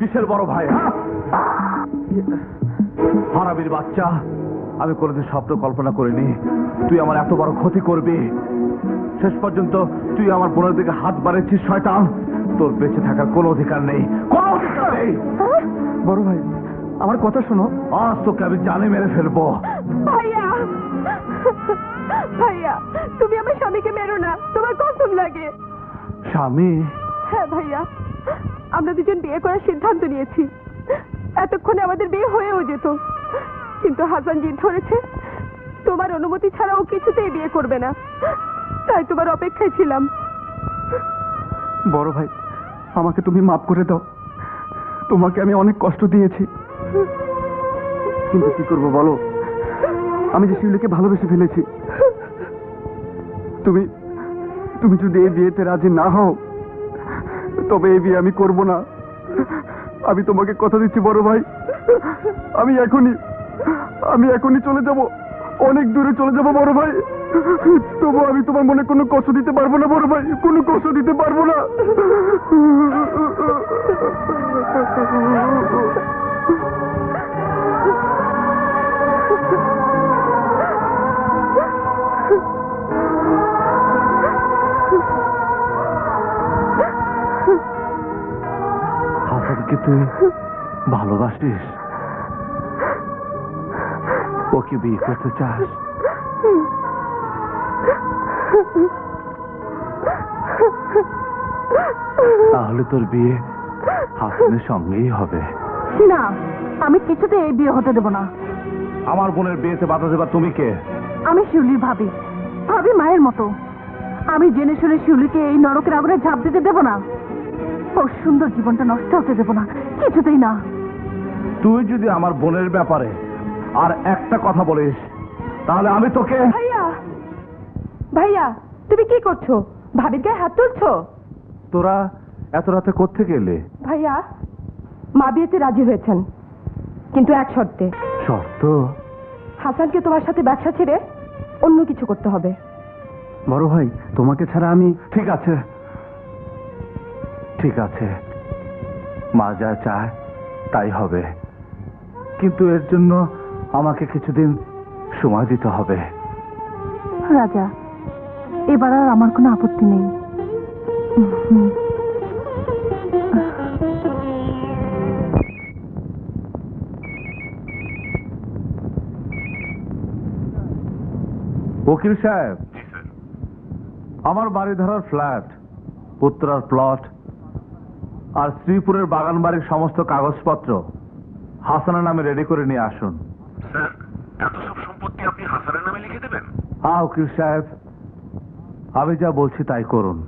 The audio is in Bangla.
কিসের বড় ভাই হ্যাঁ? হারাবির বাচ্চা আমি কোনোদিন স্বপ্ন কল্পনা করিনি। তুই আমার এত বড় ক্ষতি করবি। শেষ পর্যন্ত তুই আমার বোনের দিকে হাত বাড়াচ্ছিস শয়তান। তোর বেঁচে থাকার কোনো অধিকার নেই। কোনো অধিকার নেই। বড় ভাই আমার কথা শোনো। আজ তোকে আমি জানে মেরে ফেলব। ভাইয়া ভাইয়া তুমি আমার স্বামীকে মেরো না। তোমার কসম লাগে? স্বামী? হ্যাঁ ভাইয়া। আমরা দুজন বিয়ে করার সিদ্ধান্ত নিয়েছি। এতক্ষণে আমাদের বিয়ে হয়েও যেত। কিন্তু হাসান জিদ ধরেছে, তোমার অনুমতি ছাড়া ও কিছুতেই বিয়ে করবে না। তাই তোমার অপেক্ষায় ছিলাম। বড় ভাই, আমাকে তুমি মাফ করে দাও। তোমাকে আমি অনেক কষ্ট দিয়েছি। কিন্তু কি করব বলো? আমি যে শিউলিকে ভালোবেসে ফেলেছি। তুমি তুমি যদি এই বিয়েতে রাজি না হও তবে এই বিয়ে আমি করব না। আমি তোমাকে কথা দিচ্ছি, বড় ভাই। আমি এখনই আমি এখনই চলে যাব। অনেক দূরে চলে যাব, বড় ভাই। তবু আমি তোমার মনে কোনো কষ্ট দিতে পারব না, বড় ভাই। কোনো কষ্ট দিতে পারব না। তুই ভালোবাসিস? ওকে বিয়ে করতে চাস? তাহলে তোর বিয়ে হাসানের সঙ্গেই হবে। না আমি কিছুতে এই বিয়ে হতে দেব না। আমার বোনের বিয়েতে বাধা দেবা তুমি কে? আমি শিউলির ভাবি। ভাবি মায়ের মতো। আমি জেনে শুনে শিউলিকে এই নরকের আগুনে ঝাঁপ দিতে দেব না। ওর সুন্দর জীবনটা নষ্ট হতে দেব না। কিছুতেই না। তুই যদি আমার বোনের ব্যাপারে আর একটা কথা বলিস তাহলে আমি তোকে ভাইয়া ভাইয়া তুমি কি করছ? ভাবির গায়ে হাত তুলছো? তোরা এত রাতে কোত্থেকে এলে? ভাইয়া মা বিয়েতে রাজি হয়েছেন কিন্তু এক শর্তে। শর্ত? হাসানকে তোমার সাথে ব্যবসা ছেড়ে অন্য কিছু করতে হবে। বড় ভাই তোমাকে ছাড়া আমি ঠিক আছে। ঠিক আছে। মা যা চায় তাই হবে। কিন্তু এর জন্য আমাকে কিছুদিন সময় দিতে হবে। রাজা এবার আর আমার কোনো আপত্তি নেই। উকিল সাহেব আমার বাড়ি ধরার ফ্ল্যাট উত্তরার প্লট আর শ্রীপুরের বাগান বাড়ির সমস্ত কাগজপত্র হাসানের নামে রেডি করে নিয়ে আসুন। স্যার এত সব সম্পত্তি আপনি হাসানের নামে লিখে দেবেন? হ্যাঁ উকিল সাহেব আমি যা বলছি তাই করুন।